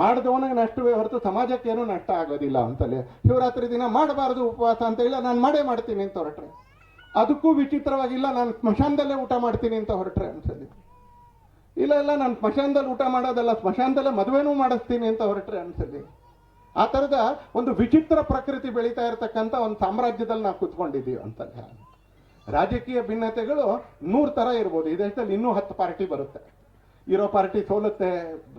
ಮಾಡಿದವನಿಗೆ ನಷ್ಟವೇ ಹೊರತು ಸಮಾಜಕ್ಕೆ ಏನೂ ನಷ್ಟ ಆಗೋದಿಲ್ಲ ಅಂತಲೇ. ಶಿವರಾತ್ರಿ ದಿನ ಮಾಡಬಾರದು ಉಪವಾಸ ಅಂತ ಇಲ್ಲ ನಾನು ಮಾಡೇ ಮಾಡ್ತೀನಿ ಅಂತ ಹೊರಟ್ರೆ. ಅದಕ್ಕೂ ವಿಚಿತ್ರವಾಗಿಲ್ಲ, ನಾನು ಸ್ಮಶಾನದಲ್ಲೇ ಊಟ ಮಾಡ್ತೀನಿ ಅಂತ ಹೊರಟ್ರೆ ಅನ್ಸಲಿ. ಇಲ್ಲ ಇಲ್ಲ, ನಾನು ಸ್ಮಶಾನದಲ್ಲಿ ಊಟ ಮಾಡೋದಲ್ಲ, ಸ್ಮಶಾನದಲ್ಲೇ ಮದುವೆನೂ ಮಾಡಿಸ್ತೀನಿ ಅಂತ ಹೊರಟ್ರೆ ಅನ್ಸಲಿ. ಆ ಥರದ ಒಂದು ವಿಚಿತ್ರ ಪ್ರಕೃತಿ ಬೆಳೀತಾ ಇರತಕ್ಕಂಥ ಒಂದು ಸಾಮ್ರಾಜ್ಯದಲ್ಲಿ ನಾವು ಕುತ್ಕೊಂಡಿದ್ದೀವಿ ಅಂತಲೇ. ರಾಜಕೀಯ ಭಿನ್ನತೆಗಳು ನೂರು ಥರ ಇರ್ಬೋದು ಈ ದೇಶದಲ್ಲಿ ಇನ್ನೂ ಹತ್ತು ಪಾರ್ಟಿ ಬರುತ್ತೆ. ಇರೋ ಪಾರ್ಟಿ ಸೋಲುತ್ತೆ,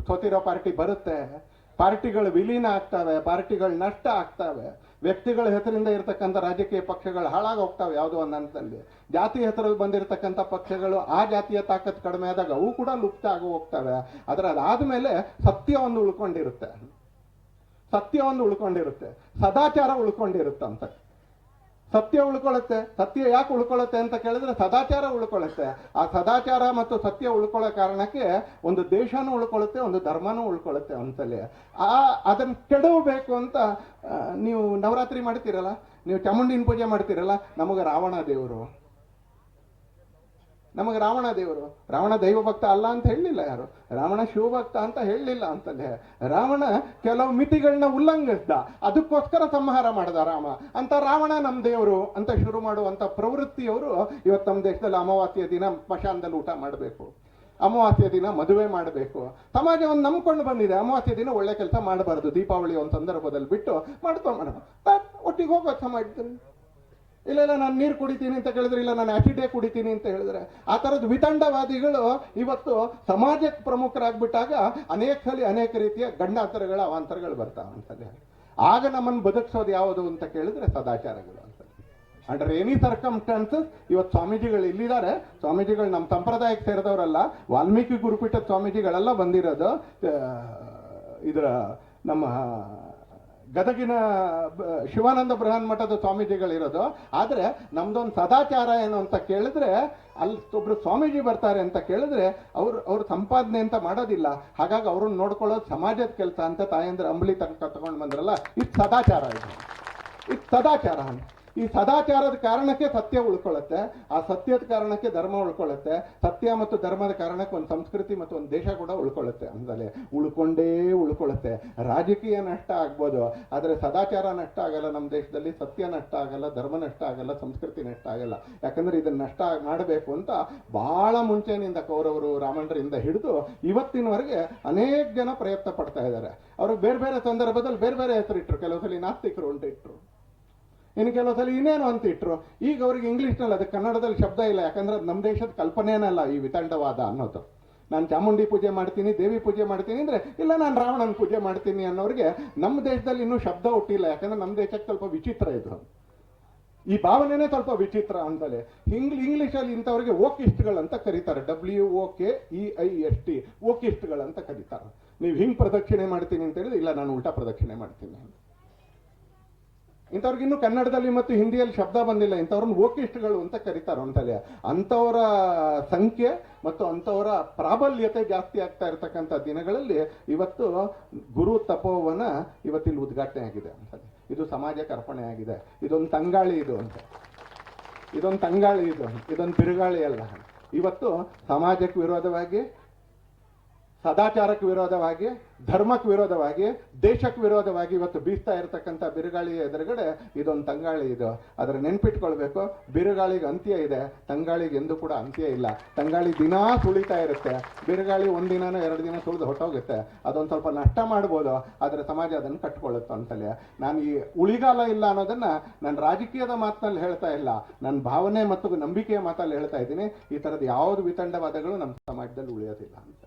ಸೋತಿರೋ ಪಾರ್ಟಿ ಬರುತ್ತೆ. ಪಾರ್ಟಿಗಳು ವಿಲೀನ ಆಗ್ತವೆ, ಪಾರ್ಟಿಗಳು ನಷ್ಟ ಆಗ್ತವೆ. ವ್ಯಕ್ತಿಗಳ ಹೆಸರಿಂದ ಇರತಕ್ಕಂಥ ರಾಜಕೀಯ ಪಕ್ಷಗಳು ಹಾಳಾಗಿ ಹೋಗ್ತವೆ ಯಾವುದೋ ಒಂದು ಹಂತದಲ್ಲಿ. ಜಾತಿ ಹೆಸರಲ್ಲಿ ಬಂದಿರತಕ್ಕಂಥ ಪಕ್ಷಗಳು ಆ ಜಾತಿಯ ತಾಕತ್ತು ಕಡಿಮೆ ಆದಾಗ ಅವು ಕೂಡ ಲುಪ್ತ ಆಗಿ ಹೋಗ್ತವೆ. ಅದರ ಮೇಲೆ ಸತ್ಯ ಉಳ್ಕೊಂಡಿರುತ್ತೆ. ಸತ್ಯ ಉಳ್ಕೊಂಡಿರುತ್ತೆ. ಸದಾಚಾರ ಉಳ್ಕೊಂಡಿರುತ್ತೆ ಅಂತ ಸತ್ಯ ಉಳ್ಕೊಳ್ಳುತ್ತೆ, ಸತ್ಯ ಯಾಕೆ ಉಳ್ಕೊಳ್ಳುತ್ತೆ ಅಂತ ಕೇಳಿದ್ರೆ ಸದಾಚಾರ ಉಳ್ಕೊಳ್ಳುತ್ತೆ. ಆ ಸದಾಚಾರ ಮತ್ತು ಸತ್ಯ ಉಳ್ಕೊಳ್ಳೋ ಕಾರಣಕ್ಕೆ ಒಂದು ದೇಶನೂ ಉಳ್ಕೊಳ್ಳುತ್ತೆ, ಒಂದು ಧರ್ಮನೂ ಉಳ್ಕೊಳ್ಳುತ್ತೆ ಅಂತಲೇ ಆ ಅದನ್ನು ಕೆಡವಬೇಕು ಅಂತ ನೀವು ನವರಾತ್ರಿ ಮಾಡ್ತೀರಲ್ಲ? ನೀವು ಚಾಮುಂಡಿನ ಪೂಜೆ ಮಾಡ್ತೀರಲ್ಲ? ನಮಗೆ ರಾವಣ ದೇವರು. ನಮಗೆ ರಾವಣ ದೇವರು, ರಾವಣ ದೈವ ಭಕ್ತ ಅಲ್ಲ ಅಂತ ಹೇಳಲಿಲ್ಲ ಯಾರು? ರಾವಣ ಶಿವಭಕ್ತ ಅಂತ ಹೇಳಲಿಲ್ಲ ಅಂತಲೇ. ರಾವಣ ಕೆಲವು ಮಿತಿಗಳನ್ನ ಉಲ್ಲಂಘಿಸ್ದ. ಅದಕ್ಕೋಸ್ಕರ ಸಂಹಾರ ಮಾಡ್ದ ರಾಮ. ಅಂತ ರಾವಣ ನಮ್ಮ ದೇವರು ಅಂತ ಶುರು ಮಾಡುವಂಥ ಪ್ರವೃತ್ತಿಯವರು ಇವತ್ತು ನಮ್ಮ ದೇಶದಲ್ಲಿ ಅಮಾವಾಸ್ಯ ದಿನ ಸ್ಮಶಾನದಲ್ಲಿ ಊಟ ಮಾಡಬೇಕು. ಅಮಾವಾಸ್ಯ ದಿನ ಮದುವೆ ಮಾಡಬೇಕು. ಸಮಾಜವನ್ನು ನಂಬ್ಕೊಂಡು ಬಂದಿದೆ. ಅಮಾವಾಸ್ಯ ದಿನ ಒಳ್ಳೆ ಕೆಲಸ ಮಾಡಬಾರ್ದು. ದೀಪಾವಳಿ ಒಂದು ಸಂದರ್ಭದಲ್ಲಿ ಬಿಟ್ಟು ಮಾಡ್ಕೊಂಡು ಮಾಡೋಣ ಒಟ್ಟಿಗೆ ಹೋಗೋ ಸಮಾಜದಲ್ಲಿ ಇಲ್ಲ ಇಲ್ಲ, ನಾನು ನೀರು ಕುಡಿತೀನಿ ಅಂತ ಕೇಳಿದ್ರೆ, ಇಲ್ಲ, ನಾನು ಆಸಿಡೇ ಕುಡಿತೀನಿ ಅಂತ ಹೇಳಿದ್ರೆ, ಆ ಥರದ ವಿತಂಡವಾದಿಗಳು ಇವತ್ತು ಸಮಾಜಕ್ಕೆ ಪ್ರಮುಖರಾಗ್ಬಿಟ್ಟಾಗ ಅನೇಕ ಸಲ ಅನೇಕ ರೀತಿಯ ಗಂಡಾಂತರಗಳ ಅವಾಂತರಗಳು ಬರ್ತಾವೆ ಆಗ ನಮ್ಮನ್ನು ಬದುಕಿಸೋದು ಯಾವುದು ಅಂತ ಕೇಳಿದ್ರೆ ಸದಾಚಾರಗಳು ಅಂತ ಅಂಡರ್ ಎನಿ ಸರ್ಕಮ್ಸ್ಟಾನ್ಸಸ್ ಇವತ್ತು ಸ್ವಾಮೀಜಿಗಳು ಇಲ್ಲಿದ್ದಾರೆ. ಸ್ವಾಮೀಜಿಗಳು ನಮ್ಮ ಸಂಪ್ರದಾಯಕ್ಕೆ ಸೇರಿದವರಲ್ಲ. ವಾಲ್ಮೀಕಿ ಗುರುಪೀಠದ ಸ್ವಾಮೀಜಿಗಳೆಲ್ಲ ಬಂದಿರೋದು ಇದರ ನಮ್ಮ ಗದಗಿನ ಶಿವಾನಂದ ಬೃಹನ್ ಮಠದ ಸ್ವಾಮೀಜಿಗಳಿರೋದು. ಆದರೆ ನಮ್ದೊಂದು ಸದಾಚಾರ ಏನು ಅಂತ ಕೇಳಿದ್ರೆ, ಅಲ್ಲಿ ಒಬ್ರು ಸ್ವಾಮೀಜಿ ಬರ್ತಾರೆ ಅಂತ ಕೇಳಿದ್ರೆ ಅವ್ರು, ಅವ್ರ ಸಂಪಾದನೆ ಅಂತ ಮಾಡೋದಿಲ್ಲ. ಹಾಗಾಗಿ ಅವ್ರನ್ನ ನೋಡ್ಕೊಳ್ಳೋದು ಸಮಾಜದ ಕೆಲಸ ಅಂತ ತಾಯಂದ್ರೆ ಅಂಬಲಿ ತನಕ ತಗೊಂಡು ಬಂದ್ರಲ್ಲ, ಇದು ಸದಾಚಾರ ಇದು. ಇದು ಸದಾಚಾರ ಅಂತ. ಈ ಸದಾಚಾರದ ಕಾರಣಕ್ಕೆ ಸತ್ಯ ಉಳ್ಕೊಳ್ಳುತ್ತೆ, ಆ ಸತ್ಯದ ಕಾರಣಕ್ಕೆ ಧರ್ಮ ಉಳ್ಕೊಳ್ಳುತ್ತೆ, ಸತ್ಯ ಮತ್ತು ಧರ್ಮದ ಕಾರಣಕ್ಕೆ ಒಂದು ಸಂಸ್ಕೃತಿ ಮತ್ತು ಒಂದು ದೇಶ ಕೂಡ ಉಳ್ಕೊಳ್ಳುತ್ತೆ ಅಂದಲೇ ಉಳ್ಕೊಂಡೇ ಉಳ್ಕೊಳ್ಳುತ್ತೆ. ರಾಜಕೀಯ ನಷ್ಟ ಆಗ್ಬೋದು, ಆದರೆ ಸದಾಚಾರ ನಷ್ಟ ಆಗಲ್ಲ ನಮ್ಮ ದೇಶದಲ್ಲಿ, ಸತ್ಯ ನಷ್ಟ ಆಗಲ್ಲ, ಧರ್ಮ ನಷ್ಟ ಆಗಲ್ಲ, ಸಂಸ್ಕೃತಿ ನಷ್ಟ ಆಗಲ್ಲ. ಯಾಕಂದ್ರೆ ಇದನ್ನ ನಷ್ಟ ಮಾಡಬೇಕು ಅಂತ ಬಹಳ ಮುಂಚೆನಿಂದ ಕೌರವರು ರಾಮಣ್ಣರಿಂದ ಹಿಡಿದು ಇವತ್ತಿನವರೆಗೆ ಅನೇಕ ಜನ ಪ್ರಯತ್ನ ಪಡ್ತಾ ಇದ್ದಾರೆ. ಅವರು ಬೇರೆ ಬೇರೆ ಸಂದರ್ಭದಲ್ಲಿ ಬೇರೆ ಬೇರೆ ಹೆಸರಿಟ್ರು, ಕೆಲವು ಸಲ ನಾಸ್ತಿಕರು ಇಟ್ರು. ಇನ್ನು ಕೆಲವು ಸಲ ಇನ್ನೇನು ಅಂತ ಇಟ್ರು. ಈಗ ಅವ್ರಿಗೆ ಇಂಗ್ಲೀಷ್ನಲ್ಲಿ ಅದಕ್ಕೆ ಕನ್ನಡದಲ್ಲಿ ಶಬ್ದ ಇಲ್ಲ. ಯಾಕಂದ್ರೆ ಅದು ನಮ್ಮ ದೇಶದ ಕಲ್ಪನೆನಲ್ಲ ಈ ವಿತಂಡವಾದ ಅನ್ನೋದು. ನಾನು ಚಾಮುಂಡಿ ಪೂಜೆ ಮಾಡ್ತೀನಿ, ದೇವಿ ಪೂಜೆ ಮಾಡ್ತೀನಿ ಅಂದರೆ, ಇಲ್ಲ ನಾನು ರಾವಣನ ಪೂಜೆ ಮಾಡ್ತೀನಿ ಅನ್ನೋರಿಗೆ ನಮ್ಮ ದೇಶದಲ್ಲಿ ಇನ್ನೂ ಶಬ್ದ ಹುಟ್ಟಿಲ್ಲ. ಯಾಕಂದ್ರೆ ನಮ್ಮ ದೇಶಕ್ಕೆ ಸ್ವಲ್ಪ ವಿಚಿತ್ರ ಇದು. ಈ ಭಾವನೆನೇ ಸ್ವಲ್ಪ ವಿಚಿತ್ರ ಅಂತಲೇ ಇಂಗ್ಲಿ ಇಂಗ್ಲೀಷಲ್ಲಿ ಇಂಥವ್ರಿಗೆ ಓಕಿಸ್ಟ್ಗಳು ಅಂತ ಕರೀತಾರೆ. W O K E I S T ಓಕಿಸ್ಟ್ಗಳು ಅಂತ ಕರೀತಾರೆ. ನೀವು ಹಿಂಗ್ ಪ್ರದಕ್ಷಿಣೆ ಮಾಡ್ತೀನಿ ಅಂತ ಹೇಳಿದ್ರೆ, ಇಲ್ಲ, ನಾನು ಉಲ್ಟಾ ಪ್ರದಕ್ಷಿಣೆ ಮಾಡ್ತೀನಿ ಅಂತ. ಇಂಥವ್ರಿಗೆ ಇನ್ನೂ ಕನ್ನಡದಲ್ಲಿ ಮತ್ತು ಹಿಂದಿಯಲ್ಲಿ ಶಬ್ದ ಬಂದಿಲ್ಲ. ಇಂಥವ್ರನ್ನ ಓಕಿಸ್ಟ್ಗಳು ಅಂತ ಕರೀತಾರೆ ಅಂತಲೇ ಅಂಥವರ ಸಂಖ್ಯೆ ಮತ್ತು ಅಂಥವರ ಪ್ರಾಬಲ್ಯತೆ ಜಾಸ್ತಿ ಆಗ್ತಾ ಇರತಕ್ಕಂಥ ದಿನಗಳಲ್ಲಿ ಇವತ್ತು ಗುರು ತಪೋವನ ಇವತ್ತಿಲ್ಲಿ ಉದ್ಘಾಟನೆ ಆಗಿದೆ ಇದು ಸಮಾಜಕ್ಕೆ ಅರ್ಪಣೆ ಆಗಿದೆ. ಇದೊಂದು ತಂಗಾಳಿ ಇದು ಅಂತ. ಇದೊಂದು ತಂಗಾಳಿ ಇದು. ಇದೊಂದು ಬಿರುಗಾಳಿ ಅಲ್ಲ. ಇವತ್ತು ಸಮಾಜಕ್ಕೆ ವಿರೋಧವಾಗಿ ಸದಾಚಾರಕ್ಕೆ ವಿರೋಧವಾಗಿ, ಧರ್ಮಕ್ಕೆ ವಿರೋಧವಾಗಿ, ದೇಶಕ್ಕೆ ವಿರೋಧವಾಗಿ ಇವತ್ತು ಬೀಸ್ತಾ ಇರತಕ್ಕಂಥ ಬಿರುಗಾಳಿ ಎದುರುಗಡೆ ಇದೊಂದು ತಂಗಾಳಿ ಇದು. ಅದರ ನೆನ್ಪಿಟ್ಕೊಳ್ಬೇಕು, ಬಿರುಗಾಳಿಗೆ ಅಂತ್ಯ ಇದೆ, ತಂಗಾಳಿಗೆ ಎಂದೂ ಕೂಡ ಅಂತ್ಯ ಇಲ್ಲ. ತಂಗಾಳಿ ದಿನಾ ಸುಳಿತಾ ಇರುತ್ತೆ, ಬಿರುಗಾಳಿ ಒಂದಿನನೋ ಎರಡು ದಿನ ಸುಳಿದು ಹೊಟ್ಟೋಗುತ್ತೆ ಅದೊಂದು ಸ್ವಲ್ಪ ನಷ್ಟ ಮಾಡ್ಬೋದು, ಆದರೆ ಸಮಾಜ ಅದನ್ನು ಕಟ್ಕೊಳ್ಳುತ್ತೆ ಅಂತಲೇ. ನಾನು ಈ ಉಳಿಗಾಲ ಇಲ್ಲ ಅನ್ನೋದನ್ನು ನಾನು ರಾಜಕೀಯದ ಮಾತಿನಲ್ಲಿ ಹೇಳ್ತಾ ಇಲ್ಲ. ನನ್ನ ಭಾವನೆ ಮತ್ತು ನಂಬಿಕೆಯ ಮಾತಲ್ಲಿ ಹೇಳ್ತಾ ಇದ್ದೀನಿ. ಈ ಥರದ ಯಾವುದು ವಿತಂಡವಾದಗಳು ನಮ್ಮ ಸಮಾಜದಲ್ಲಿ ಉಳಿಯೋದಿಲ್ಲ ಅಂತ.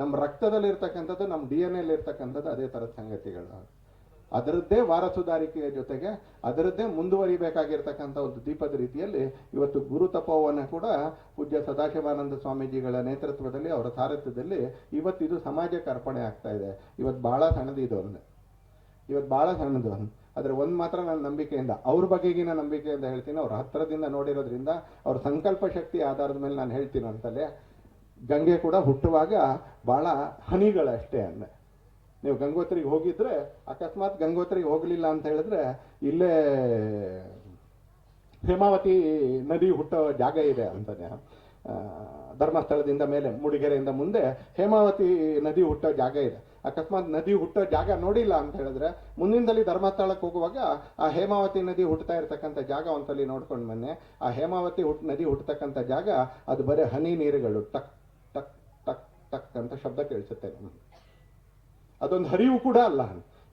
ನಮ್ಮ ರಕ್ತದಲ್ಲಿ ಇರ್ತಕ್ಕಂಥದ್ದು ನಮ್ಮ ಡಿ ಎನ್ ಎಲ್ ಇರ್ತಕ್ಕಂಥದ್ದು ಅದೇ ಥರದ ಸಂಗತಿಗಳು. ಅದರದ್ದೇ ವಾರಸುದಾರಿಕೆಯ ಜೊತೆಗೆ ಅದರದ್ದೇ ಮುಂದುವರಿಬೇಕಾಗಿರ್ತಕ್ಕಂಥ ಒಂದು ದೀಪದ ರೀತಿಯಲ್ಲಿ ಇವತ್ತು ಗುರು ತಪೋವನ ಕೂಡ ಪೂಜ್ಯ ಸದಾಶಿವಾನಂದ ಸ್ವಾಮೀಜಿಗಳ ನೇತೃತ್ವದಲ್ಲಿ ಅವರ ಸಾರಥ್ಯದಲ್ಲಿ ಇವತ್ತು ಇದು ಸಮಾಜಕ್ಕೆ ಅರ್ಪಣೆ ಆಗ್ತಾ ಇದೆ. ಇವತ್ತು ಬಹಳ ಸಣ್ಣದು ಇದು ಒಂದು. ಇವತ್ತು ಬಹಳ ಸಣ್ಣದು ಆದರೆ ಒಂದು ಮಾತ್ರ ನನ್ನ ನಂಬಿಕೆಯಿಂದ, ಅವ್ರ ಬಗೆಗಿನ ನಂಬಿಕೆಯಿಂದ ಹೇಳ್ತೀನಿ. ಅವ್ರ ಹತ್ತಿರದಿಂದ ನೋಡಿರೋದ್ರಿಂದ ಅವ್ರ ಸಂಕಲ್ಪ ಶಕ್ತಿ ಆಧಾರದ ಮೇಲೆ ನಾನು ಹೇಳ್ತೀನಿ ಅಂತಲೇ ಗಂಗೆ ಕೂಡ ಹುಟ್ಟುವಾಗ ಬಹಳ ಹನಿಗಳಷ್ಟೇ ಅಂದೆ. ನೀವು ಗಂಗೋತ್ರಿಗೆ ಹೋಗಿದ್ರೆ, ಅಕಸ್ಮಾತ್ ಗಂಗೋತ್ರಿಗೆ ಹೋಗಲಿಲ್ಲ ಅಂತ ಹೇಳಿದ್ರೆ, ಇಲ್ಲೇ ಹೇಮಾವತಿ ನದಿ ಹುಟ್ಟೋ ಜಾಗ ಇದೆ ಅಂತಾನೆ ಧರ್ಮಸ್ಥಳದಿಂದ ಮೇಲೆ, ಮೂಡಿಗೆರೆಯಿಂದ ಮುಂದೆ ಹೇಮಾವತಿ ನದಿ ಹುಟ್ಟೋ ಜಾಗ ಇದೆ. ಅಕಸ್ಮಾತ್ ನದಿ ಹುಟ್ಟೋ ಜಾಗ ನೋಡಿಲ್ಲ ಅಂತ ಹೇಳಿದ್ರೆ ಮುಂದಿನದಲ್ಲಿ ಧರ್ಮಸ್ಥಳಕ್ಕೆ ಹೋಗುವಾಗ ಆ ಹೇಮಾವತಿ ನದಿ ಹುಟ್ಟುತ್ತಾ ಇರತಕ್ಕಂಥ ಜಾಗ ಒಂದ್ಸಲಿ ನೋಡ್ಕೊಂಡು ಮೊನ್ನೆ ಆ ಹೇಮಾವತಿ ಹುಟ್ ನದಿ ಹುಟ್ಟತಕ್ಕಂಥ ಜಾಗ, ಅದು ಬರೀ ಹನಿ ನೀರುಗಳು, ಟಕ್ ಅಂತ ಶಬ್ದ ಕೇಳಿಸುತ್ತೆ ಅದೊಂದು ಹರಿವು ಕೂಡ ಅಲ್ಲ.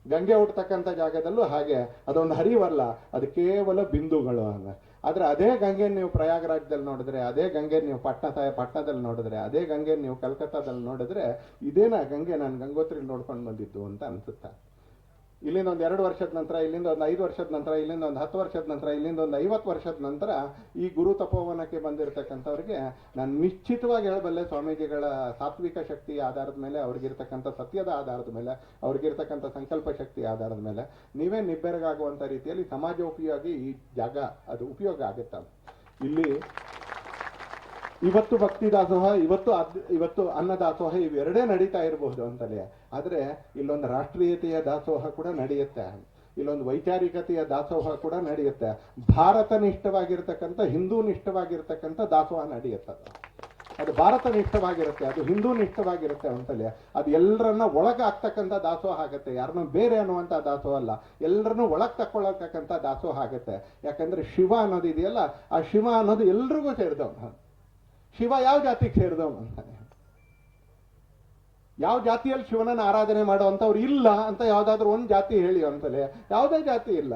ಗಂಗೆ ಹುಟ್ಟತಕ್ಕಂಥ ಜಾಗದಲ್ಲೂ ಹಾಗೆ, ಅದೊಂದು ಹರಿವಲ್ಲ, ಅದು ಕೇವಲ ಬಿಂದುಗಳು ಅಲ್ಲ. ಆದ್ರೆ ಅದೇ ಗಂಗೆ ನೀವು ಪ್ರಯಾಗರಾಜ್ದಲ್ಲಿ ನೋಡಿದ್ರೆ, ಅದೇ ಗಂಗೆ ನೀವು ಪಟ್ನ ಸಾಯ ಪಟ್ಟಣದಲ್ಲಿ ನೋಡಿದ್ರೆ, ಅದೇ ಗಂಗೆ ನೀವು ಕಲ್ಕತ್ತಾದಲ್ಲಿ ನೋಡಿದ್ರೆ, ಇದೇನಾ ಗಂಗೆ ನಾನು ಗಂಗೋತ್ರಿ ನೋಡ್ಕೊಂಡು ಬಂದಿದ್ದು ಅಂತ ಅನ್ಸುತ್ತೆ. ಇಲ್ಲಿಂದ ಒಂದು ಎರಡು ವರ್ಷದ ನಂತರ, ಇಲ್ಲಿಂದ ಒಂದು ಐದು ವರ್ಷದ ನಂತರ, ಇಲ್ಲಿಂದ ಒಂದು ಹತ್ತು ವರ್ಷದ ನಂತರ, ಇಲ್ಲಿಂದ ಒಂದು ಐವತ್ತು ವರ್ಷದ ನಂತರ ಈ ಗುರು ತಪೋವನಕ್ಕೆ ಬಂದಿರತಕ್ಕಂಥವ್ರಿಗೆ ನಾನು ನಿಶ್ಚಿತವಾಗಿ ಹೇಳಬಲ್ಲೆ ಸ್ವಾಮೀಜಿಗಳ ಸಾತ್ವಿಕ ಶಕ್ತಿ ಆಧಾರದ ಮೇಲೆ, ಅವ್ರಿಗಿರ್ತಕ್ಕಂಥ ಸತ್ಯದ ಆಧಾರದ ಮೇಲೆ, ಅವ್ರಿಗಿರ್ತಕ್ಕಂಥ ಸಂಕಲ್ಪ ಶಕ್ತಿ ಆಧಾರದ ಮೇಲೆ ನೀವೇ ನಿಬ್ಬೆರಗಾಗುವಂಥ ರೀತಿಯಲ್ಲಿ ಸಮಾಜೋಪಯೋಗಿ ಈ ಜಾಗ, ಅದು ಉಪಯೋಗ ಆಗುತ್ತೆ ಇಲ್ಲಿ ಇವತ್ತು ಭಕ್ತಿ ದಾಸೋಹ, ಇವತ್ತು ಇವತ್ತು ಅನ್ನದಾಸೋಹ ಇವೆರಡೇ ನಡೀತಾ ಇರಬಹುದು ಅಂತಲೇ. ಆದರೆ ಇಲ್ಲೊಂದು ರಾಷ್ಟ್ರೀಯತೆಯ ದಾಸೋಹ ಕೂಡ ನಡೆಯುತ್ತೆ. ಇಲ್ಲೊಂದು ವೈಚಾರಿಕತೆಯ ದಾಸೋಹ ಕೂಡ ನಡೆಯುತ್ತೆ. ಭಾರತ ನಿಷ್ಠವಾಗಿರ್ತಕ್ಕಂಥ, ಹಿಂದೂ ನಿಷ್ಠವಾಗಿರ್ತಕ್ಕಂಥ ದಾಸೋಹ ನಡೆಯುತ್ತೆ ಅದು. ಭಾರತ ನಿಷ್ಠವಾಗಿರುತ್ತೆ, ಅದು ಹಿಂದೂ ನಿಷ್ಠವಾಗಿರುತ್ತೆ ಅಂತಲೇ. ಅದು ಎಲ್ಲರನ್ನ ಒಳಗೆ ಹಾಕ್ತಕ್ಕಂಥ ದಾಸೋಹ ಆಗುತ್ತೆ. ಯಾರನ್ನ ಬೇರೆ ಅನ್ನುವಂಥ ದಾಸೋಹ ಅಲ್ಲ. ಎಲ್ಲರನ್ನೂ ಒಳಗೆ ತಕ್ಕೊಳ್ಳತಕ್ಕಂಥ ದಾಸೋಹ ಆಗುತ್ತೆ. ಯಾಕಂದ್ರೆ ಶಿವ ಅನ್ನೋದು ಇದೆಯಲ್ಲ, ಆ ಶಿವ ಅನ್ನೋದು ಎಲ್ರಿಗೂ ಸೇರಿದವನು. ಶಿವ ಯಾವ ಜಾತಿಗೆ ಸೇರಿದವನು ಯಾವ ಜಾತಿಯಲ್ಲಿ ಶಿವನನ್ನು ಆರಾಧನೆ ಮಾಡುವಂಥವ್ರು ಇಲ್ಲ ಅಂತ ಯಾವ್ದಾದ್ರು ಒಂದು ಜಾತಿ ಹೇಳಿ ಅಂತಲೇ. ಯಾವುದೇ ಜಾತಿ ಇಲ್ಲ.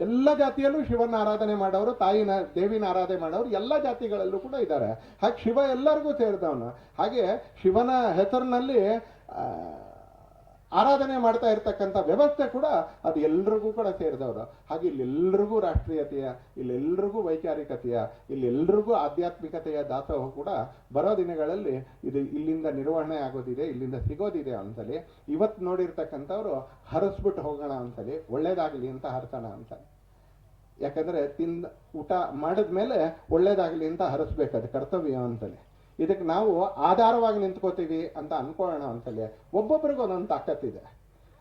ಎಲ್ಲ ಜಾತಿಯಲ್ಲೂ ಶಿವನ ಆರಾಧನೆ ಮಾಡೋರು, ತಾಯಿನ, ದೇವಿನ ಆರಾಧನೆ ಮಾಡೋರು ಎಲ್ಲ ಜಾತಿಗಳಲ್ಲೂ ಕೂಡ ಇದ್ದಾರೆ. ಹಾಗೆ ಶಿವ ಎಲ್ಲರಿಗೂ ಸೇರಿದವನು. ಹಾಗೆ ಶಿವನ ಹೆಸರಿನಲ್ಲಿ ಆರಾಧನೆ ಮಾಡ್ತಾ ಇರ್ತಕ್ಕಂಥ ವ್ಯವಸ್ಥೆ ಕೂಡ ಅದು ಎಲ್ರಿಗೂ ಕೂಡ ಸೇರಿದವರು. ಹಾಗೆ ಇಲ್ಲೆಲ್ರಿಗೂ ರಾಷ್ಟ್ರೀಯತೆಯ, ಇಲ್ಲೆಲ್ರಿಗೂ ವೈಚಾರಿಕತೆಯ, ಇಲ್ಲೆಲ್ರಿಗೂ ಆಧ್ಯಾತ್ಮಿಕತೆಯ ದಾಸೋಹ ಕೂಡ ಬರೋ ದಿನಗಳಲ್ಲಿ ಇದು ಇಲ್ಲಿಂದ ನಿರ್ವಹಣೆ ಆಗೋದಿದೆ, ಇಲ್ಲಿಂದ ಸಿಗೋದಿದೆ ಅಂತಲೇ ಇವತ್ತು ನೋಡಿರ್ತಕ್ಕಂಥವ್ರು ಹರಸ್ಬಿಟ್ಟು ಹೋಗೋಣ ಅಂತಲೇ ಒಳ್ಳೇದಾಗಲಿ ಅಂತ ಹರಸೋಣ ಅಂತ ಯಾಕಂದ್ರೆ ತಿಂದ ಊಟ ಮಾಡಿದ್ಮೇಲೆ ಒಳ್ಳೇದಾಗಲಿ ಅಂತ ಹರಸ್ಬೇಕು, ಅದು ಕರ್ತವ್ಯ ಅಂತಲೇ ಇದಕ್ಕೆ ನಾವು ಆಧಾರವಾಗಿ ನಿಂತ್ಕೋತೀವಿ ಅಂತ ಅನ್ಕೊಳ್ಳೋಣ ಅಂತಲೇ ಒಬ್ಬೊಬ್ಬರಿಗೂ ಒಂದೊಂದು ಇದೆ.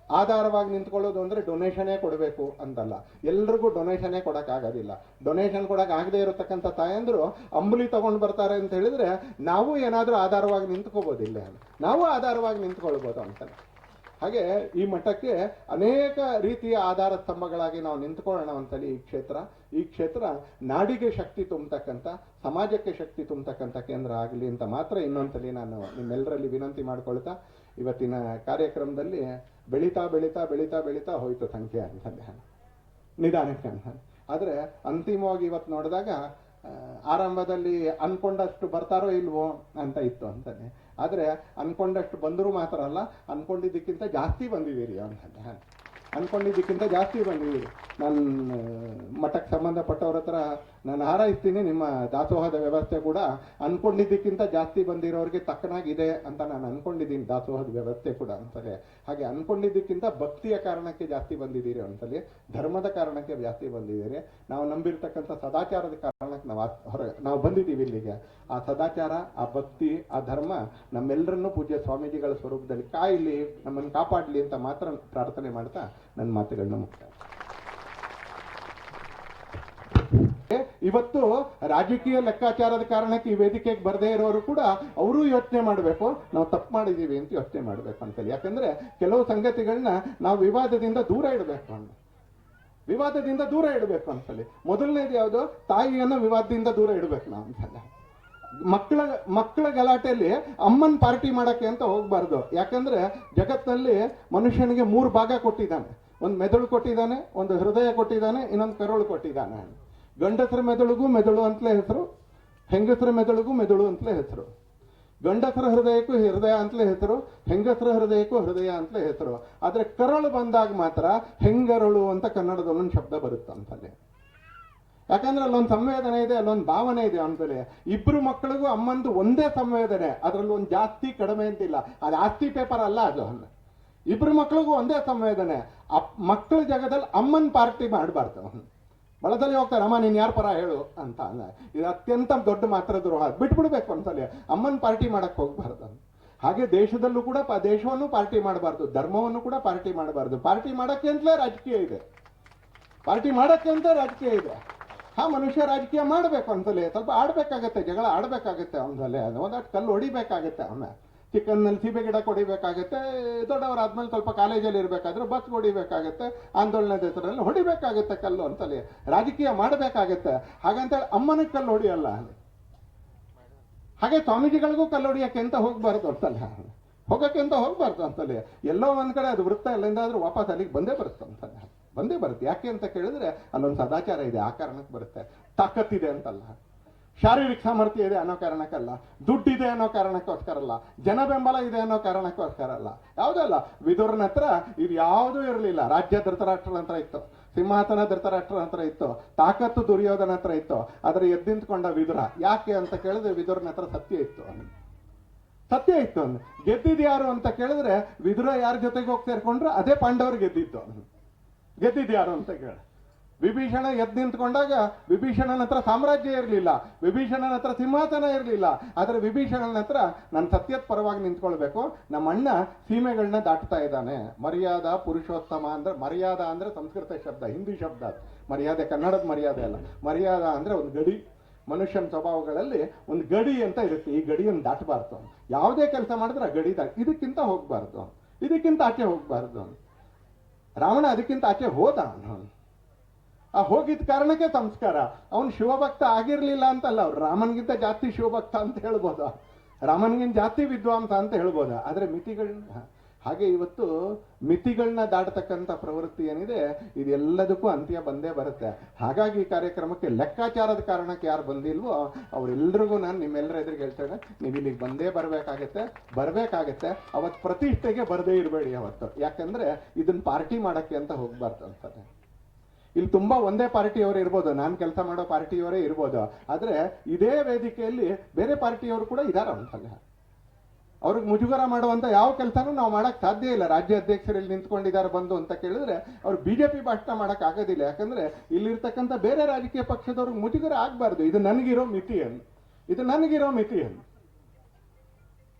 ಆಧಾರವಾಗಿ ನಿಂತ್ಕೊಳ್ಳೋದು ಅಂದ್ರೆ ಡೊನೇಷನೇ ಕೊಡಬೇಕು ಅಂತಲ್ಲ. ಎಲ್ರಿಗೂ ಡೊನೇಷನೇ ಕೊಡಕ್ಕಾಗೋದಿಲ್ಲ ಡೊನೇಷನ್ ಕೊಡಕ್ ಆಗದೆ ಇರತಕ್ಕಂಥ ತಾಯಂದ್ರು ಅಂಬುಲಿ ತಗೊಂಡು ಬರ್ತಾರೆ ಅಂತ ಹೇಳಿದ್ರೆ ನಾವು ಏನಾದರೂ ಆಧಾರವಾಗಿ ನಿಂತ್ಕೋಬೋದಿಲ್ಲ ನಾವು ಆಧಾರವಾಗಿ ನಿಂತ್ಕೊಳ್ಬೋದು ಅಂತಾನೆ ಹಾಗೆ ಈ ಮಠಕ್ಕೆ ಅನೇಕ ರೀತಿಯ ಆಧಾರ ಸ್ತಂಭಗಳಾಗಿ ನಾವು ನಿಂತ್ಕೊಳ್ಳೋಣ ಅಂತಲಿ ಈ ಕ್ಷೇತ್ರ. ಈ ಕ್ಷೇತ್ರ ನಾಡಿಗೆ ಶಕ್ತಿ ತುಂಬತಕ್ಕಂಥ, ಸಮಾಜಕ್ಕೆ ಶಕ್ತಿ ತುಂಬತಕ್ಕಂಥ ಕೇಂದ್ರ ಆಗಲಿ ಅಂತ ಮಾತ್ರ ಇನ್ನೊಂದ್ಸಲಿ ನಾನು ನಿಮ್ಮೆಲ್ಲರಲ್ಲಿ ವಿನಂತಿ ಮಾಡ್ಕೊಳ್ತಾ, ಇವತ್ತಿನ ಕಾರ್ಯಕ್ರಮದಲ್ಲಿ ಬೆಳೀತಾ ಬೆಳೀತಾ ಬೆಳೀತಾ ಬೆಳೀತಾ ಹೋಯ್ತು ಸಂಖ್ಯೆ ಅಂತಂದೆ ನಿಧಾನಕ್ಕೆ ಅಂತ. ಆದರೆ ಅಂತಿಮವಾಗಿ ಇವತ್ತು ನೋಡಿದಾಗ ಆರಂಭದಲ್ಲಿ ಅನ್ಕೊಂಡಷ್ಟು ಬರ್ತಾರೋ ಇಲ್ವೋ ಅಂತ ಇತ್ತು ಅಂತಾನೆ. ಆದರೆ ಅನ್ಕೊಂಡಷ್ಟು ಬಂದರೂ ಮಾತ್ರ ಅಲ್ಲ, ಅನ್ಕೊಂಡಿದ್ದಕ್ಕಿಂತ ಜಾಸ್ತಿ ಬಂದಿದ್ದೀರಿ ಅಂತಾನೆ ಅನ್ಕೊಂಡಿದ್ದಕ್ಕಿಂತ ಜಾಸ್ತಿ ಬಂದಿದ್ದೀರಿ. ನನ್ನ ಮಠಕ್ಕೆ ಸಂಬಂಧಪಟ್ಟವ್ರ ಹತ್ರ ನಾನು ಹಾರೈಸ್ತೀನಿ ನಿಮ್ಮ ದಾಸೋಹದ ವ್ಯವಸ್ಥೆ ಕೂಡ ಅನ್ಕೊಂಡಿದ್ದಕ್ಕಿಂತ ಜಾಸ್ತಿ ಬಂದಿರೋರಿಗೆ ತಕ್ಕನಾಗಿದೆ ಅಂತ ನಾನು ಅನ್ಕೊಂಡಿದ್ದೀನಿ, ದಾಸೋಹದ ವ್ಯವಸ್ಥೆ ಕೂಡ ಅಂತಲೇ. ಹಾಗೆ ಅನ್ಕೊಂಡಿದ್ದಕ್ಕಿಂತ ಭಕ್ತಿಯ ಕಾರಣಕ್ಕೆ ಜಾಸ್ತಿ ಬಂದಿದ್ದೀರಿ ಅಂತಲೇ, ಧರ್ಮದ ಕಾರಣಕ್ಕೆ ಜಾಸ್ತಿ ಬಂದಿದ್ದೀರಿ. ನಾವು ನಂಬಿರ್ತಕ್ಕಂಥ ಸದಾಚಾರದ ಕಾರಣಕ್ಕೆ ನಾವು ಹೊರ ನಾವು ಬಂದಿದ್ದೀವಿ ಇಲ್ಲಿಗೆ. ಆ ಸದಾಚಾರ, ಆ ಭಕ್ತಿ, ಆ ಧರ್ಮ ನಮ್ಮೆಲ್ಲರನ್ನೂ ಪೂಜ್ಯ ಸ್ವಾಮೀಜಿಗಳ ಸ್ವರೂಪದಲ್ಲಿ ಕಾಯಿಲಿ, ನಮ್ಮನ್ನು ಕಾಪಾಡಲಿ ಅಂತ ಮಾತ್ರ ಪ್ರಾರ್ಥನೆ ಮಾಡ್ತಾ ನನ್ನ ಮಾತುಗಳನ್ನ ಮುಕ್ತಾಯ ಇವತ್ತು ರಾಜಕೀಯ ಲೆಕ್ಕಾಚಾರದ ಕಾರಣಕ್ಕೆ ಈ ವೇದಿಕೆಗೆ ಬರದೇ ಇರೋರು ಕೂಡ ಅವರು ಯೋಚನೆ ಮಾಡಬೇಕು, ನಾವು ತಪ್ಪು ಮಾಡಿದ್ದೀವಿ ಅಂತ ಯೋಚನೆ ಮಾಡಬೇಕು ಅಂತೇಳಿ. ಯಾಕಂದ್ರೆ ಕೆಲವು ಸಂಗತಿಗಳನ್ನ ನಾವು ವಿವಾದದಿಂದ ದೂರ ಇಡಬೇಕು ಅಂತ ವಿವಾದದಿಂದ ದೂರ ಇಡಬೇಕು ಅಂತೇಳಿ. ಮೊದಲನೇದು ಯಾವುದು? ತಾಯಿಯನ್ನು ವಿವಾದದಿಂದ ದೂರ ಇಡಬೇಕು ನಾವು ಅಂತಲ್ಲ. ಮಕ್ಕಳ ಮಕ್ಕಳ ಗಲಾಟೆಯಲ್ಲಿ ಅಮ್ಮನ್ ಪಾರ್ಟಿ ಮಾಡಕ್ಕೆ ಅಂತ ಹೋಗ್ಬಾರ್ದು. ಯಾಕಂದ್ರೆ ಜಗತ್ತಿನಲ್ಲಿ ಮನುಷ್ಯನಿಗೆ ಮೂರು ಭಾಗ ಕೊಟ್ಟಿದ್ದಾನೆ. ಒಂದು ಮೆದುಳು ಕೊಟ್ಟಿದ್ದಾನೆ, ಒಂದು ಹೃದಯ ಕೊಟ್ಟಿದ್ದಾನೆ, ಇನ್ನೊಂದು ಕರುಳು ಕೊಟ್ಟಿದ್ದಾನೆ ಗಂಡಸರ ಮೆದುಳಿಗೂ ಮೆದುಳು ಅಂತಲೇ ಹೆಸರು, ಹೆಂಗಸರ ಮೆದುಳಿಗೂ ಮೆದುಳು ಅಂತಲೇ ಹೆಸರು. ಗಂಡಸರ ಹೃದಯಕ್ಕೂ ಹೃದಯ ಅಂತಲೇ ಹೆಸರು, ಹೆಂಗಸರ ಹೃದಯಕ್ಕೂ ಹೃದಯ ಅಂತಲೇ ಹೆಸರು. ಆದರೆ ಕರಳು ಬಂದಾಗ ಮಾತ್ರ ಹೆಂಗರಳು ಅಂತ ಕನ್ನಡದಲ್ಲೊಂದು ಶಬ್ದ ಬರುತ್ತೆ ಅಂತಲ್ಲಿ ಯಾಕಂದ್ರೆ ಅಲ್ಲೊಂದು ಸಂವೇದನೆ ಇದೆ, ಅಲ್ಲೊಂದು ಭಾವನೆ ಇದೆ ಅಂತಲೇ. ಇಬ್ರು ಮಕ್ಕಳಿಗೂ ಅಮ್ಮಂದು ಒಂದೇ ಸಂವೇದನೆ, ಅದರಲ್ಲಿ ಒಂದು ಜಾಸ್ತಿ ಕಡಿಮೆ ಅಂತಿಲ್ಲ. ಅದು ಆಸ್ತಿ ಪೇಪರ್ ಅಲ್ಲ ಅದು. ಇಬ್ರು ಮಕ್ಕಳಿಗೂ ಒಂದೇ ಸಂವೇದನೆ. ಅಪ್ ಮಕ್ಕಳ ಜಾಗದಲ್ಲಿ ಅಮ್ಮನ್ ಪಾರ್ಟಿ ಮಾಡಬಾರ್ದು. ಬಳದಲ್ಲಿ ಹೋಗ್ತಾರೆ, ಅಮ್ಮ, ನೀನ್ ಯಾರ ಪರ ಹೇಳು? ಅಂತ ಅಂದ್ರೆ ಇದು ಅತ್ಯಂತ ದೊಡ್ಡ ಮಾತ್ರ ದ್ರೋಹ. ಬಿಟ್ಬಿಡ್ಬೇಕು ಒಂದ್ಸಲ. ಅಮ್ಮನ್ ಪಾರ್ಟಿ ಮಾಡಕ್ ಹೋಗ್ಬಾರ್ದು. ಹಾಗೆ ದೇಶದಲ್ಲೂ ಕೂಡ ದೇಶವನ್ನು ಪಾರ್ಟಿ ಮಾಡಬಾರ್ದು. ಧರ್ಮವನ್ನು ಕೂಡ ಪಾರ್ಟಿ ಮಾಡಬಾರ್ದು. ಪಾರ್ಟಿ ಮಾಡಕ್ಕೆ ಅಂತಲೇ ರಾಜಕೀಯ ಇದೆ. ಪಾರ್ಟಿ ಮಾಡಕ್ಕೆ ಅಂತ ರಾಜಕೀಯ ಇದೆ. ಹಾ, ಮನುಷ್ಯ ರಾಜಕೀಯ ಮಾಡಬೇಕು ಅಂತಲೇ ಸ್ವಲ್ಪ ಆಡ್ಬೇಕಾಗತ್ತೆ, ಜಗಳ ಆಡ್ಬೇಕಾಗತ್ತೆ ಅವನಲ್ಲೇ ಒಂದಷ್ಟು ಕಲ್ಲು ಹೊಡಿಬೇಕಾಗತ್ತೆ ಅವನ. ಚಿಕ್ಕನ್ನಲ್ಲಿ ಸೀಬೆ ಗಿಡ ಕೊಡಿಬೇಕಾಗತ್ತೆ ದೊಡ್ಡವರಾದ್ಮೇಲೆ ಸ್ವಲ್ಪ ಕಾಲೇಜಲ್ಲಿ ಇರಬೇಕಾದ್ರೆ ಬಸ್ ಹೊಡಿಬೇಕಾಗತ್ತೆ, ಆಂದೋಲನದ ಹೆಸರಲ್ಲಿ ಹೊಡಿಬೇಕಾಗತ್ತೆ ಕಲ್ಲು ಅಂತಲೇ ರಾಜಕೀಯ ಮಾಡಬೇಕಾಗತ್ತೆ. ಹಾಗಂತೇಳಿ ಅಮ್ಮನ ಕಲ್ಲು ಹೊಡಿಯಲ್ಲ. ಹಾಗೆ ಸ್ವಾಮೀಜಿಗಳಿಗೂ ಕಲ್ಲು ಹೊಡಿಯಕ್ಕೆ ಅಂತ ಹೋಗ್ಬಾರ್ದು ಅಂತಲ್ಲ. ಹೋಗಕ್ಕೆ ಅಂತ ಹೋಗ್ಬಾರ್ದು ಅಂತಲೇ ಎಲ್ಲೋ ಒಂದ್ ಕಡೆ ಅದು ವೃತ್ತ ಎಲ್ಲಿಂದ ಆದ್ರೂ ವಾಪಸ್ ಅಲ್ಲಿಗೆ ಬಂದೇ ಬರುತ್ತೆ ಅಂತಲ್ಲ. ಬಂದೇ ಬರುತ್ತೆ. ಯಾಕೆ ಅಂತ ಕೇಳಿದ್ರೆ ಅಲ್ಲೊಂದು ಸದಾಚಾರ ಇದೆ. ಆ ಕಾರಣಕ್ಕೆ ಬರುತ್ತೆ. ತಾಕತ್ತಿದೆ ಅಂತಲ್ಲ. ಶಾರೀರಿಕ ಸಾಮರ್ಥ್ಯ ಇದೆ ಅನ್ನೋ ಕಾರಣಕ್ಕಲ್ಲ, ದುಡ್ಡಿದೆ ಅನ್ನೋ ಕಾರಣಕ್ಕೋಸ್ಕರ ಅಲ್ಲ ಜನ ಬೆಂಬಲ ಇದೆ ಅನ್ನೋ ಕಾರಣಕ್ಕೋಸ್ಕರ ಅಲ್ಲ. ಯಾವುದಲ್ಲ ವಿದುರನ ಹತ್ರ ಇದು ಯಾವುದೂ ಇರಲಿಲ್ಲ. ರಾಜ್ಯ ಧೃತರಾಷ್ಟ್ರ ಹತ್ರ ಇತ್ತು, ಸಿಂಹಾಸನ ಧೃತರಾಷ್ಟ್ರ ಹತ್ರ ಇತ್ತು, ತಾಕತ್ತು ದುರ್ಯೋಧನ ಹತ್ರ ಇತ್ತು, ಆದ್ರೆ ಎದ್ದಿಂತ್ಕೊಂಡ ವಿದುರ. ಯಾಕೆ ಅಂತ ಕೇಳಿದ್ರೆ ವಿದುರನ ಹತ್ರ ಸತ್ಯ ಇತ್ತು ಸತ್ಯ ಇತ್ತು ಅವನು ಗೆದ್ದಿದ್ ಯಾರು ಅಂತ ಕೇಳಿದ್ರೆ ವಿದುರ ಯಾರ ಜೊತೆಗೆ ಹೋಗಿ ಸೇರ್ಕೊಂಡ್ರೆ, ಅದೇ ಪಾಂಡವರು ಗೆದ್ದಿತ್ತು ಅವನು. ಯಾರು ಅಂತ ಕೇಳ. ವಿಭೀಷಣ ಎದ್ದು ನಿಂತ್ಕೊಂಡಾಗ ವಿಭೀಷಣನ ಹತ್ರ ಸಾಮ್ರಾಜ್ಯ ಇರಲಿಲ್ಲ, ವಿಭೀಷಣನ ಹತ್ರ ಸಿಂಹಾಸನ ಇರಲಿಲ್ಲ. ಆದರೆ ವಿಭೀಷಣನ ಹತ್ರ ನಾನು ಸತ್ಯದ ಪರವಾಗಿ ನಿಂತ್ಕೊಳ್ಬೇಕು, ನಮ್ಮ ಅಣ್ಣ ಸೀಮೆಗಳನ್ನ ದಾಟ್ತಾ ಇದ್ದಾನೆ. ಮರ್ಯಾದ ಪುರುಷೋತ್ತಮ ಅಂದ್ರೆ, ಮರ್ಯಾದ ಅಂದ್ರೆ ಸಂಸ್ಕೃತ ಶಬ್ದ, ಹಿಂದಿ ಶಬ್ದ ಮರ್ಯಾದೆ ಕನ್ನಡದ ಮರ್ಯಾದೆ ಅಲ್ಲ. ಮರ್ಯಾದ ಅಂದ್ರೆ ಒಂದು ಗಡಿ. ಮನುಷ್ಯನ ಸ್ವಭಾವಗಳಲ್ಲಿ ಒಂದು ಗಡಿ ಅಂತ ಇರುತ್ತೆ. ಈ ಗಡಿಯನ್ನು ದಾಟಬಾರ್ದು. ಯಾವುದೇ ಕೆಲಸ ಮಾಡಿದ್ರೆ ಆ ಗಡಿ ದಾಟ, ಇದಕ್ಕಿಂತ ಹೋಗಬಾರ್ದು. ಇದಕ್ಕಿಂತ ಆಚೆ ಹೋಗಬಾರ್ದು. ರಾವಣ ಅದಕ್ಕಿಂತ ಆಚೆ ಹೋದ ಆ ಹೋಗಿದ್ದ ಕಾರಣಕ್ಕೆ ಸಂಸ್ಕಾರ. ಅವನು ಶಿವಭಕ್ತ ಆಗಿರಲಿಲ್ಲ ಅಂತಲ್ಲ, ಅವ್ರು ರಾಮನ್ಗಿಂತ ಜಾಸ್ತಿ ಶಿವಭಕ್ತ ಅಂತ ಹೇಳ್ಬೋದ? ರಾಮನ್ಗಿಂತ ಜಾಸ್ತಿ ವಿದ್ವಾಂಸ ಅಂತ ಹೇಳ್ಬೋದ? ಆದ್ರೆ ಮಿತಿಗಳನ್ನ ಹಾಗೆ ಇವತ್ತು ಮಿತಿಗಳನ್ನ ದಾಟತಕ್ಕಂಥ ಪ್ರವೃತ್ತಿ ಏನಿದೆ, ಇದೆಲ್ಲದಕ್ಕೂ ಅಂತ್ಯ ಬಂದೇ ಬರುತ್ತೆ. ಹಾಗಾಗಿ ಈ ಕಾರ್ಯಕ್ರಮಕ್ಕೆ ಲೆಕ್ಕಾಚಾರದ ಕಾರಣಕ್ಕೆ ಯಾರು ಬಂದಿಲ್ವೋ ಅವರೆಲ್ಲರಿಗೂ ನಾನು ನಿಮ್ಮೆಲ್ಲರ ಎದುರಿಗೆ ಹೇಳ್ತೇನೆ, ನೀವು ಇಲ್ಲಿಗೆ ಬಂದೇ ಬರಬೇಕಾಗತ್ತೆ ಬರಬೇಕಾಗತ್ತೆ. ಅವತ್ತು ಪ್ರತಿಷ್ಠೆಗೆ ಬರದೇ ಇರಬೇಡಿ ಅವತ್ತು. ಯಾಕಂದರೆ ಇದನ್ನು ಪಾರ್ಟಿ ಮಾಡಕ್ಕೆ ಅಂತ ಹೋಗಬಾರ್ದು ಅಂತಾನೆ. ಇಲ್ಲಿ ತುಂಬಾ ಒಂದೇ ಪಾರ್ಟಿಯವರು ಇರ್ಬೋದು. ನಾನು ಕೆಲಸ ಮಾಡೋ ಪಾರ್ಟಿಯವರೇ ಇರ್ಬೋದು. ಆದ್ರೆ ಇದೇ ವೇದಿಕೆಯಲ್ಲಿ ಬೇರೆ ಪಾರ್ಟಿಯವರು ಕೂಡ ಇದಾರ ಅಂತಲ್ಲ ಅವ್ರಿಗೆ ಮುಜುಗರ ಮಾಡುವಂತ ಯಾವ ಕೆಲಸನೂ ನಾವು ಮಾಡಕ್ ಸಾಧ್ಯ ಇಲ್ಲ. ರಾಜ್ಯ ಅಧ್ಯಕ್ಷರಲ್ಲಿ ನಿಂತ್ಕೊಂಡಿದ್ದಾರೆ ಬಂದು ಅಂತ ಕೇಳಿದ್ರೆ ಅವ್ರು ಬಿಜೆಪಿ ಭಾಷಣ ಮಾಡಕ್ ಆಗೋದಿಲ್ಲ. ಯಾಕಂದ್ರೆ ಇಲ್ಲಿರ್ತಕ್ಕಂಥ ಬೇರೆ ರಾಜಕೀಯ ಪಕ್ಷದವ್ರಿಗೆ ಮುಜುಗರ ಆಗ್ಬಾರ್ದು. ಇದು ನನಗಿರೋ ಮಿತಿ ಅನ್ನು ಇದು ನನಗಿರೋ ಮಿತಿ ಅನ್ನು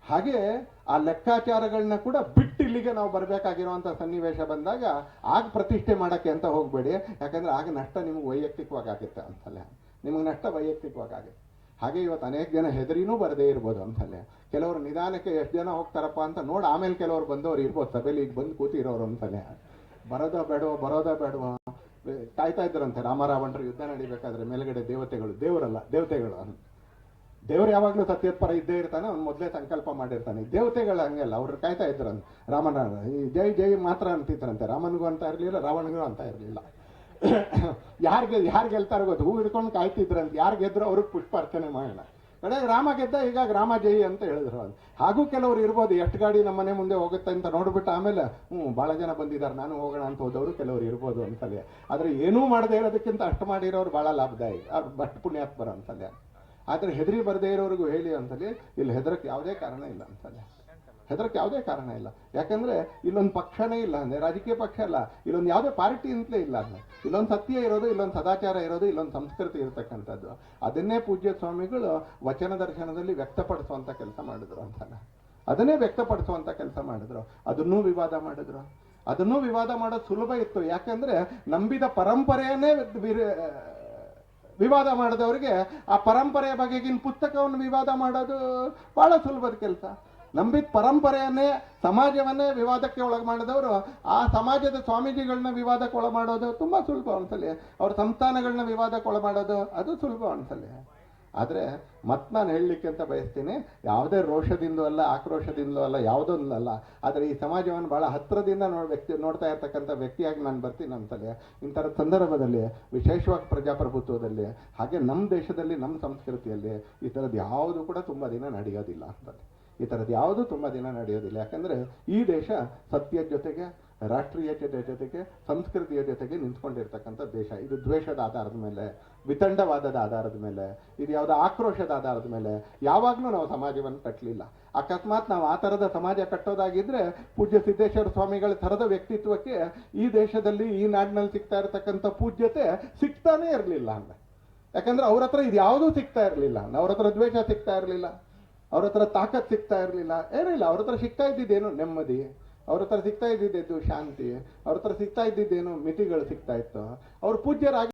ಹಾಗೆ ಆ ಲೆಕ್ಕಾಚಾರಗಳನ್ನ ಕೂಡ ಬಿಟ್ಟು ಇಲ್ಲಿಗೆ ನಾವು ಬರಬೇಕಾಗಿರುವಂಥ ಸನ್ನಿವೇಶ ಬಂದಾಗ ಆಗ ಪ್ರತಿಷ್ಠೆ ಮಾಡಕ್ಕೆ ಅಂತ ಹೋಗಬೇಡಿ. ಯಾಕಂದ್ರೆ ಆಗ ನಷ್ಟ ನಿಮ್ಗೆ ವೈಯಕ್ತಿಕವಾಗಿ ಆಗುತ್ತೆ ಅಂತಲ್ಲ ನಿಮಗೆ ನಷ್ಟ ವೈಯಕ್ತಿಕವಾಗಿ ಆಗುತ್ತೆ ಹಾಗೆ ಇವತ್ತು ಅನೇಕ ಜನ ಹೆದರಿನೂ ಬರದೇ ಇರ್ಬೋದು ಅಂತಲ್ಲೇ ಕೆಲವರು ನಿಧಾನಕ್ಕೆ ಎಷ್ಟು ಜನ ಹೋಗ್ತಾರಪ್ಪ ಅಂತ ನೋಡಿ ಆಮೇಲೆ ಕೆಲವರು ಬಂದವರು ಇರ್ಬೋದು ಸಭೆಯಲ್ಲಿ ಈಗ ಬಂದು ಕೂತಿರೋರು ಅಂತಲೇ. ಬರೋದ ಬೇಡವ ಬರೋದ ಬೇಡವ. ಕಾಯ್ತಾ ಇದ್ರಂತೆ ರಾಮರಾವಣರು ಯುದ್ಧ ನಡಿಬೇಕಾದ್ರೆ ಮೇಲ್ಗಡೆ ದೇವತೆಗಳು, ದೇವರಲ್ಲ, ದೇವತೆಗಳು ಅಂತ. ದೇವ್ರು ಯಾವಾಗ್ಲೂ ಸತ್ಯದ ಪರ ಇದ್ದೇ ಇರ್ತಾನೆ, ಅವ್ನು ಮೊದಲೇ ಸಂಕಲ್ಪ ಮಾಡಿರ್ತಾನೆ. ದೇವತೆಗಳು ಹಂಗೆಲ್ಲ, ಅವ್ರು ಕಾಯ್ತಾ ಇದ್ರಂತ ರಾಮನ, ಈ ಜೈ ಜೈ ಮಾತ್ರ ಅಂತಿದ್ರಂತೆ. ರಾಮನಿಗೂ ಅಂತ ಇರ್ಲಿಲ್ಲ ರಾವಣಗೂ ಅಂತ ಇರಲಿಲ್ಲ. ಯಾರ್ಗೆ ಯಾರು ಗೆಲ್ತಾರ ಗೊತ್ತು. ಹೂ ಹಿಡ್ಕೊಂಡು ಕಾಯ್ತಿದ್ರಂತ. ಯಾರು ಗೆದ್ರು ಅವ್ರಿಗೆ ಪುಷ್ಪಾರ್ಚನೆ ಮಾಡೋಣ. ಕಡೆ ರಾಮ ಗೆದ್ದ ಈಗ ರಾಮ ಜೈ ಅಂತ ಹೇಳಿದ್ರು ಅದು ಹಾಗೂ ಕೆಲವರು ಇರ್ಬೋದು ಎಷ್ಟು ಗಾಡಿ ನಮ್ಮ ಮನೆ ಮುಂದೆ ಹೋಗುತ್ತೆ ಅಂತ ನೋಡ್ಬಿಟ್ಟು ಆಮೇಲೆ ಹ್ಞೂ ಭಾಳ ಜನ ಬಂದಿದ್ದಾರೆ, ನಾನು ಹೋಗೋಣ ಅಂತ ಹೋದವರು ಕೆಲವರು ಇರ್ಬೋದು ಅಂತಲೇ ಆದರೆ ಏನೂ ಮಾಡದೇ ಇರೋದಕ್ಕಿಂತ ಅಷ್ಟು ಮಾಡಿರೋರು ಭಾಳ ಲಾಭದಾಯಿ. ಅವ್ರು ಬಟ್ ಪುಣ್ಯಾತ್ಮರ ಅಂತಲೇ ಆದ್ರೆ ಹೆದರಿ ಬರದೇ ಇರೋರಿಗೂ ಹೇಳಿ ಅಂತಲೇ ಇಲ್ಲಿ ಹೆದರಕ್ಕೆ ಯಾವುದೇ ಕಾರಣ ಇಲ್ಲ ಅಂತಲೇ ಹೆದರಕ್ಕೆ ಯಾವುದೇ ಕಾರಣ ಇಲ್ಲ. ಯಾಕಂದ್ರೆ ಇಲ್ಲೊಂದು ಪಕ್ಷನೇ ಇಲ್ಲ ಅಂದ್ರೆ, ರಾಜಕೀಯ ಪಕ್ಷ ಅಲ್ಲ, ಇಲ್ಲೊಂದು ಯಾವುದೇ ಪಾರ್ಟಿ ಅಂತಲೇ ಇಲ್ಲ ಅಂದ್ರೆ, ಇಲ್ಲೊಂದು ಸತ್ಯ ಇರೋದು, ಇಲ್ಲೊಂದು ಸದಾಚಾರ ಇರೋದು, ಇಲ್ಲೊಂದು ಸಂಸ್ಕೃತಿ ಇರತಕ್ಕಂಥದ್ದು. ಅದನ್ನೇ ಪೂಜ್ಯ ಸ್ವಾಮಿಗಳು ವಚನ ದರ್ಶನದಲ್ಲಿ ವ್ಯಕ್ತಪಡಿಸುವಂತ ಕೆಲಸ ಮಾಡಿದ್ರು ಅಂತಲ್ಲ. ಅದನ್ನೇ ವ್ಯಕ್ತಪಡಿಸುವಂತ ಕೆಲಸ ಮಾಡಿದ್ರು. ಅದನ್ನೂ ವಿವಾದ ಮಾಡಿದ್ರು. ಅದನ್ನೂ ವಿವಾದ ಮಾಡೋದು ಸುಲಭ ಇತ್ತು. ಯಾಕಂದ್ರೆ ನಂಬಿದ ಪರಂಪರೆಯನ್ನೇ ವಿವಾದ ಮಾಡಿದವರಿಗೆ ಆ ಪರಂಪರೆಯ ಬಗೆಗಿನ ಪುಸ್ತಕವನ್ನು ವಿವಾದ ಮಾಡೋದು ಬಹಳ ಸುಲಭದ ಕೆಲಸ. ನಂಬಿದ ಪರಂಪರೆಯನ್ನೇ, ಸಮಾಜವನ್ನೇ ವಿವಾದಕ್ಕೆ ಒಳಗೆ ಮಾಡಿದವರು ಆ ಸಮಾಜದ ಸ್ವಾಮೀಜಿಗಳನ್ನ ವಿವಾದಕ್ಕೆ ಒಳ ಮಾಡೋದು ತುಂಬಾ ಸುಲಭ ಅನ್ಸಲಿ. ಅವ್ರ ಸಂಸ್ಥಾನಗಳನ್ನ ವಿವಾದಕ್ಕೆ ಒಳ ಮಾಡೋದು ಅದು ಸುಲಭ ಅನ್ಸಲಿ. ಆದ್ರೆ ಮತ್ತೆ ನಾನು ಹೇಳಲಿಕ್ಕೆ ಅಂತ ಬಯಸ್ತೀನಿ, ಯಾವುದೇ ರೋಷದಿಂದಲೂ ಅಲ್ಲ ಆಕ್ರೋಶದಿಂದಲೂ ಅಲ್ಲ, ಯಾವುದೊಂದು ಅಲ್ಲ. ಆದರೆ ಈ ಸಮಾಜವನ್ನು ಭಾಳ ಹತ್ತಿರದಿಂದ ನೋ ವ್ಯಕ್ತಿ, ನೋಡ್ತಾ ಇರ್ತಕ್ಕಂಥ ವ್ಯಕ್ತಿಯಾಗಿ ನಾನು ಬರ್ತೀನಿ ಅಂತಲೇ, ಇಂಥರ ಸಂದರ್ಭದಲ್ಲಿ, ವಿಶೇಷವಾಗಿ ಪ್ರಜಾಪ್ರಭುತ್ವದಲ್ಲಿ, ಹಾಗೆ ನಮ್ಮ ದೇಶದಲ್ಲಿ ನಮ್ಮ ಸಂಸ್ಕೃತಿಯಲ್ಲಿ, ಈ ಥರದ್ದು ಯಾವುದು ಕೂಡ ತುಂಬ ದಿನ ನಡೆಯೋದಿಲ್ಲ ಅಂತಲೇ. ಈ ಥರದ್ದು ಯಾವುದು ತುಂಬ ದಿನ ನಡೆಯೋದಿಲ್ಲ. ಯಾಕಂದರೆ ಈ ದೇಶ ಸತ್ಯದ ಜೊತೆಗೆ ರಾಷ್ಟ್ರೀಯತೆಯ ಜೊತೆಗೆ ಸಂಸ್ಕೃತಿಯ ಜೊತೆಗೆ ನಿಂತ್ಕೊಂಡಿರ್ತಕ್ಕಂಥ ದೇಶ. ಇದು ದ್ವೇಷದ ಆಧಾರದ ಮೇಲೆ, ವಿತಂಡವಾದದ ಆಧಾರದ ಮೇಲೆ, ಇದು ಯಾವುದೋ ಆಕ್ರೋಶದ ಆಧಾರದ ಮೇಲೆ. ಯಾವಾಗಲೂ ನಾವು ಸಮಾಜವನ್ನು ಕಟ್ಟಲಿಲ್ಲ ಅಕಸ್ಮಾತ್ ನಾವು ಆ ಥರದ ಸಮಾಜ ಕಟ್ಟೋದಾಗಿದ್ರೆ ಪೂಜ್ಯ ಸಿದ್ದೇಶ್ವರ ಸ್ವಾಮಿಗಳ ಥರದ ವ್ಯಕ್ತಿತ್ವಕ್ಕೆ ಈ ದೇಶದಲ್ಲಿ, ಈ ನಾಡಿನಲ್ಲಿ ಸಿಗ್ತಾ ಇರತಕ್ಕಂಥ ಪೂಜ್ಯತೆ ಸಿಗ್ತಾನೇ ಇರಲಿಲ್ಲ ಅಂತ ಯಾಕಂದ್ರೆ ಅವ್ರ ಹತ್ರ ಇದು ಯಾವುದೂ ಸಿಗ್ತಾ ಇರಲಿಲ್ಲ. ಅವ್ರ ಹತ್ರ ದ್ವೇಷ ಸಿಗ್ತಾ ಇರಲಿಲ್ಲ. ಅವ್ರ ಹತ್ರ ತಾಕತ್ ಸಿಗ್ತಾ ಇರಲಿಲ್ಲ. ಏನಿಲ್ಲ, ಅವ್ರ ಹತ್ರ ಸಿಗ್ತಾ ಇದ್ದಿದ್ದೇನು ನೆಮ್ಮದಿ. ಅವ್ರ ಹತ್ರ ಸಿಗ್ತಾ ಇದ್ದಿದ್ದು ಶಾಂತಿ ಅವ್ರ ಹತ್ರ ಸಿಗ್ತಾ ಇದ್ದಿದ್ದೇನು ಮಿತಿಗಳು ಸಿಗ್ತಾ ಇತ್ತು. ಅವ್ರು ಪೂಜ್ಯರಾಗಿ